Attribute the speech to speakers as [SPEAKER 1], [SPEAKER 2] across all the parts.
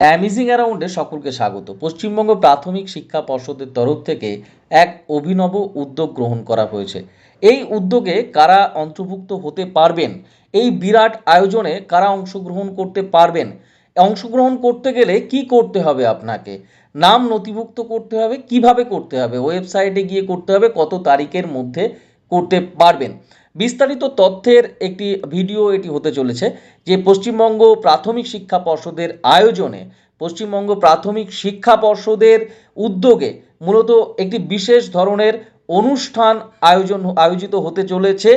[SPEAKER 1] অ্যামিজিং অ্যারাউন্ডে সকলকে স্বাগত। পশ্চিমবঙ্গ প্রাথমিক শিক্ষা পর্ষদের তরফ থেকে এক অভিনব উদ্যোগ গ্রহণ করা হয়েছে। এই উদ্যোগে কারা অন্তর্ভুক্ত হতে পারবেন? এই বিরাট আয়োজনে কারা অংশগ্রহণ করতে পারবেন? অংশগ্রহণ করতে গেলে কি করতে হবে আপনাকে? নাম নথিভুক্ত করতে হবে, কীভাবে করতে হবে? ওয়েবসাইটে গিয়ে করতে হবে, কত তারিখের মধ্যে করতে পারবেন। বিস্তারিত তথ্যের একটি ভিডিও এটি হতে চলেছে যে পশ্চিমবঙ্গ প্রাথমিক শিক্ষা পর্ষদের আয়োজনে পশ্চিমবঙ্গ প্রাথমিক শিক্ষা পর্ষদের উদ্যোগে মূলত একটি বিশেষ ধরনের অনুষ্ঠান আয়োজন, আয়োজিত হতে চলেছে।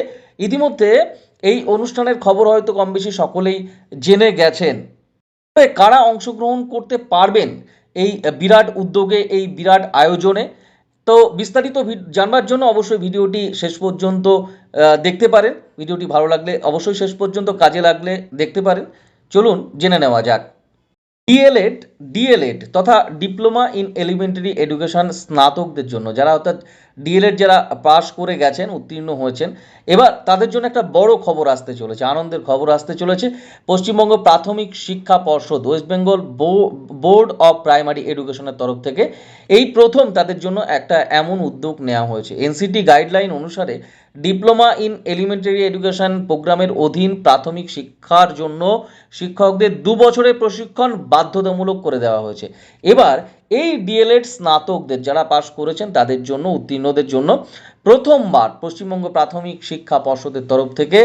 [SPEAKER 1] ইতিমধ্যে এই অনুষ্ঠানের খবর হয়তো কম বেশি সকলেই জেনে গেছেন। তবে কারা অংশগ্রহণ করতে পারবেন এই বিরাট উদ্যোগে, এই বিরাট আয়োজনে? তো বিস্তারিত জানবার জন্য অবশ্যই ভিডিওটি শেষ পর্যন্ত দেখতে পারেন। ভিডিওটি ভালো লাগলে অবশ্যই শেষ পর্যন্ত কাজে লাগলে দেখতে পারেন। চলুন জেনে নেওয়া যাক। D El Ed D El Ed তথা ডিপ্লোমা ইন এলিমেন্টারি এডুকেশন স্নাতকদের জন্য, যারা অর্থাৎ ডিএলএড যারা পাশ করে গেছেন, উত্তীর্ণ হয়েছেন, এবার তাদের জন্য একটা বড় খবর আসতে চলেছে, আনন্দের খবর আসতে চলেছে। পশ্চিমবঙ্গ প্রাথমিক শিক্ষা পর্ষদ West Bengal Board of Primary এডুকেশনের তরফ থেকে এই প্রথম তাদের জন্য একটা এমন উদ্যোগ নেওয়া হয়েছে। এনসিটি গাইডলাইন অনুসারে ডিপ্লোমা ইন এলিমেন্টারি এডুকেশন প্রোগ্রামের অধীন প্রাথমিক শিক্ষার জন্য শিক্ষকদের দু বছরের প্রশিক্ষণ বাধ্যতামূলক করে দেওয়া হয়েছে। এবার এই ডিএলএড স্নাতকদের যারা পাশ করেছেন, তাদের জন্য, উত্তীর্ণদের জন্য প্রথমবার পশ্চিমবঙ্গ প্রাথমিক শিক্ষা পর্ষদের তরফ থেকে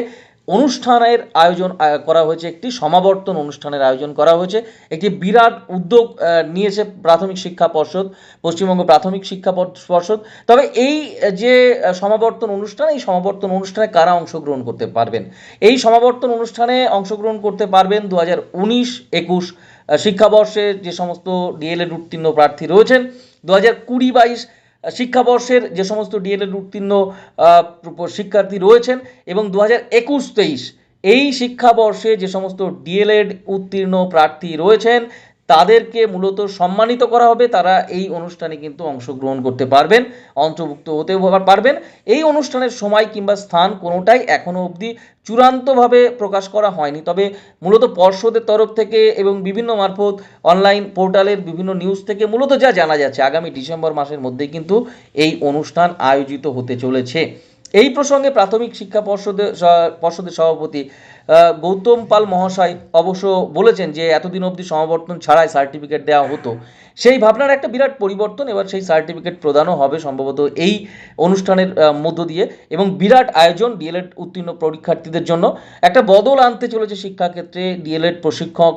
[SPEAKER 1] অনুষ্ঠানের আয়োজন করা হয়েছে। একটি সমাবর্তন অনুষ্ঠানের আয়োজন করা হয়েছে। একটি বিরাট উদ্যোগ নিয়েছে প্রাথমিক শিক্ষা পর্ষদ, পশ্চিমবঙ্গ প্রাথমিক শিক্ষা পর্ষদ। তবে এই যে সমাবর্তন অনুষ্ঠান, এই সমাবর্তন অনুষ্ঠানে কারা অংশগ্রহণ করতে পারবেন? এই সমাবর্তন অনুষ্ঠানে অংশগ্রহণ করতে পারবেন দু হাজার উনিশ, একুশ শিক্ষাবর্ষে যে সমস্ত ডিএলএড উত্তীর্ণ প্রার্থী রয়েছেন দু হাজার কুড়ি বাইশ শিক্ষাবর্ষের যে সমস্ত ডিএলএড উত্তীর্ণ শিক্ষার্থী রয়েছেন এবং দু হাজার একুশ তেইশ, এই শিক্ষাবর্ষে যে সমস্ত ডিএলএড উত্তীর্ণ প্রার্থী রয়েছেন তাদেরকে মূলত সম্মানিত করা হবে। তারা এই অনুষ্ঠানে কিন্তু অংশগ্রহণ করতে পারবেন, অন্তর্ভুক্ত হতে পারবেন। এই অনুষ্ঠানের সময় কিংবা স্থান কোনোটাই এখনও অবধি চূড়ান্তভাবে প্রকাশ করা হয়নি। তবে মূলত পর্ষদের তরফ থেকে এবং বিভিন্ন মারফত অনলাইন পোর্টালের বিভিন্ন নিউজ থেকে মূলত যা জানা যাচ্ছে, আগামী ডিসেম্বর মাসের মধ্যেই কিন্তু এই অনুষ্ঠান আয়োজিত হতে চলেছে। এই প্রসঙ্গে প্রাথমিক শিক্ষা পর্ষদের পর্ষদের সভাপতি গৌতম পাল মহাশয় অবশ্য বলেছেন যে এতদিন অবধি সমাবর্তন ছাড়াই সার্টিফিকেট দেওয়া হতো। সেই ভাবনার একটা বিরাট পরিবর্তন এবার সেই সার্টিফিকেট প্রদানও হবে সম্ভবত এই অনুষ্ঠানের মধ্য দিয়ে এবং বিরাট আয়োজন ডিএলএড উত্তীর্ণ পরীক্ষার্থীদের জন্য। একটা বদল আনতে চলেছে শিক্ষাক্ষেত্রে ডিএলএড প্রশিক্ষক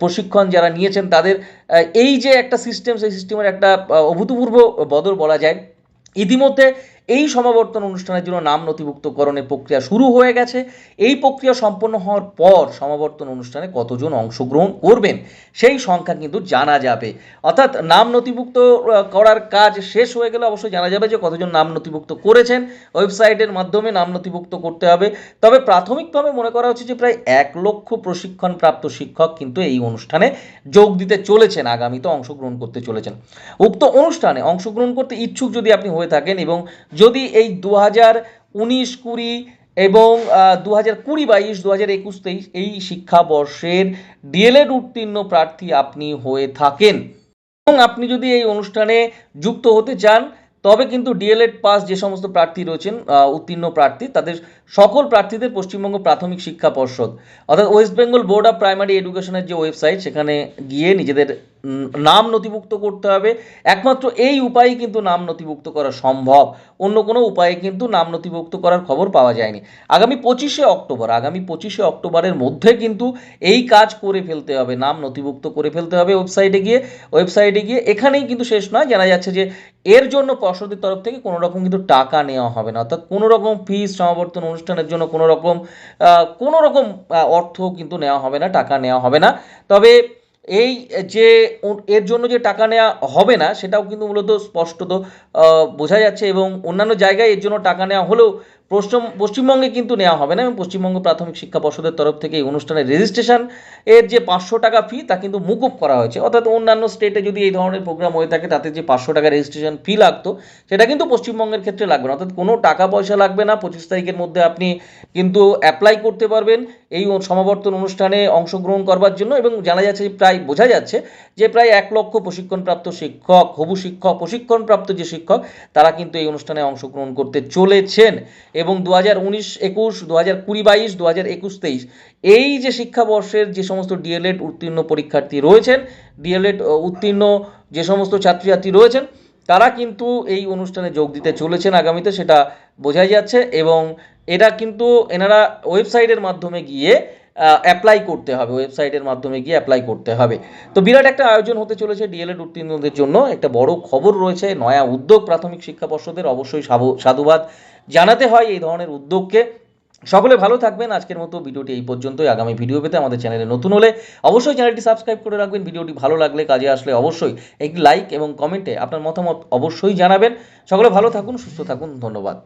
[SPEAKER 1] প্রশিক্ষণ যারা নিয়েছেন তাদের এই যে একটা সিস্টেম সেই সিস্টেমের একটা অভূতপূর্ব বদল বলা যায়। ইতিমধ্যে এই সমাবর্তন অনুষ্ঠানের জন্য নাম নথিভুক্তকরণের প্রক্রিয়া শুরু হয়ে গেছে। এই প্রক্রিয়া সম্পন্ন হওয়ার পর সমাবর্তন অনুষ্ঠানে কতজন অংশগ্রহণ করবেন সেই সংখ্যা কিন্তু জানা যাবে। অর্থাৎ নাম নথিভুক্ত করার কাজ শেষ হয়ে গেলে অবশ্যই জানা যাবে যে কতজন নাম নথিভুক্ত করেছেন। ওয়েবসাইটের মাধ্যমে নাম নথিভুক্ত করতে হবে। তবে প্রাথমিকভাবে মনে করা হচ্ছে যে প্রায় এক লক্ষ প্রশিক্ষণপ্রাপ্ত শিক্ষক কিন্তু এই অনুষ্ঠানে যোগ দিতে চলেছেন, আগামীতে অংশগ্রহণ করতে চলেছেন। উক্ত অনুষ্ঠানে অংশগ্রহণ করতে ইচ্ছুক যদি আপনি হয়ে থাকেন এবং যদি এই দু হাজার উনিশ কুড়ি এবং দু হাজার কুড়ি বাইশ দু হাজার একুশ তেইশ এই শিক্ষাবর্ষের ডিএলএড উত্তীর্ণ প্রার্থী আপনি হয়ে থাকেন। এবং আপনি যদি এই অনুষ্ঠানে যুক্ত হতে চান, তবে কিন্তু ডিএলএড পাস যে সমস্ত প্রার্থী রয়েছেন উত্তীর্ণ প্রার্থী, তাদের সকল প্রার্থীদের পশ্চিমবঙ্গ প্রাথমিক শিক্ষা পর্ষদ। অর্থাৎ West Bengal Board of Primary এডুকেশনের যে ওয়েবসাইট সেখানে গিয়ে নিজেদের নাম নথিভুক্ত করতে হবে। একমাত্র এই উপায়ে কিন্তু নাম নথিভুক্ত করা সম্ভব। অন্য কোনো উপায়ে কিন্তু নাম নথিভুক্ত করার খবর পাওয়া যায়নি। আগামী পঁচিশে অক্টোবর, আগামী পঁচিশে অক্টোবরের মধ্যে কিন্তু এই কাজ করে ফেলতে হবে। নাম নথিভুক্ত করে ফেলতে হবে ওয়েবসাইটে গিয়ে। ওয়েবসাইটে গিয়ে এখানেই কিন্তু শেষ নয়। জানা যাচ্ছে যে এর জন্য পর্ষদের তরফ থেকে কোনো রকম কিন্তু টাকা নেওয়া হবে না। অর্থাৎ কোনো রকম ফিস সমাবর্তন অনুষ্ঠানের জন্য কোনো রকম কোনো রকম অর্থ কিন্তু নেওয়া হবে না, টাকা নেওয়া হবে না। তবে এই যে এর জন্য যে টাকা নেওয়া হবে না, সেটাও কিন্তু মূলত স্পষ্টত বোঝা যাচ্ছে এবং অন্যান্য জায়গায় এর জন্য টাকা নেওয়া হলেও পশ্চিম পশ্চিমবঙ্গে কিন্তু নেওয়া হবে না এবং পশ্চিমবঙ্গ প্রাথমিক শিক্ষা পর্ষদের তরফ থেকে এই অনুষ্ঠানের রেজিস্ট্রেশন এর যে পাঁচশো টাকা ফি তা কিন্তু মুকুব করা হয়েছে। অর্থাৎ অন্যান্য স্টেটে যদি এই ধরনের প্রোগ্রাম হয়ে থাকে, তাতে যে পাঁচশো টাকা রেজিস্ট্রেশন ফি লাগতো, সেটা কিন্তু পশ্চিমবঙ্গের ক্ষেত্রে লাগবে না। অর্থাৎ কোনো টাকা পয়সা লাগবে না। পঁচিশ তারিখের মধ্যে আপনি কিন্তু অ্যাপ্লাই করতে পারবেন এই সমাবর্তন অনুষ্ঠানে অংশগ্রহণ করবার জন্য এবং জানা যাচ্ছে প্রায় বোঝা যাচ্ছে যে প্রায় এক লক্ষ প্রশিক্ষণপ্রাপ্ত শিক্ষক, হবু শিক্ষক, প্রশিক্ষণপ্রাপ্ত যে শিক্ষক, তারা কিন্তু এই অনুষ্ঠানে অংশগ্রহণ করতে চলেছেন। এবং দু হাজার উনিশ, একুশ দু হাজার কুড়ি বাইশ দু হাজার একুশ তেইশ। এই যে শিক্ষাবর্ষের যে সমস্ত ডিএলএড উত্তীর্ণ পরীক্ষার্থী রয়েছেন, ডিএলএড উত্তীর্ণ যে সমস্ত ছাত্রছাত্রী রয়েছেন, তারা কিন্তু এই অনুষ্ঠানে যোগ দিতে চলেছেন আগামীতে, সেটা বোঝাই যাচ্ছে। এবং এটা কিন্তু, এনারা ওয়েবসাইটের মাধ্যমে গিয়ে অ্যাপ্লাই করতে হবে, ওয়েবসাইটের মাধ্যমে গিয়ে অ্যাপ্লাই করতে হবে। তো বিরাট একটা আয়োজন হতে চলেছে ডিএলএড উত্তীর্ণদের জন্য। একটা বড় খবর রয়েছে, নয়া উদ্যোগ প্রাথমিক শিক্ষা পর্ষদের, অবশ্যই সাধুবাদ। জানাতে হয় এই ধরনের উদ্যোগকে। সকলে ভালো থাকবেন। আজকের মতো ভিডিওটি এই পর্যন্তই। আগামী ভিডিও পেতে আমাদের চ্যানেলে নতুন হলে অবশ্যই চ্যানেলটি সাবস্ক্রাইব করে রাখবেন। ভিডিওটি ভালো লাগলে, কাজে আসলে অবশ্যই একটি লাইক এবং কমেন্টে আপনার মতামত অবশ্যই জানাবেন। সকলে ভালো থাকুন, সুস্থ থাকুন। ধন্যবাদ।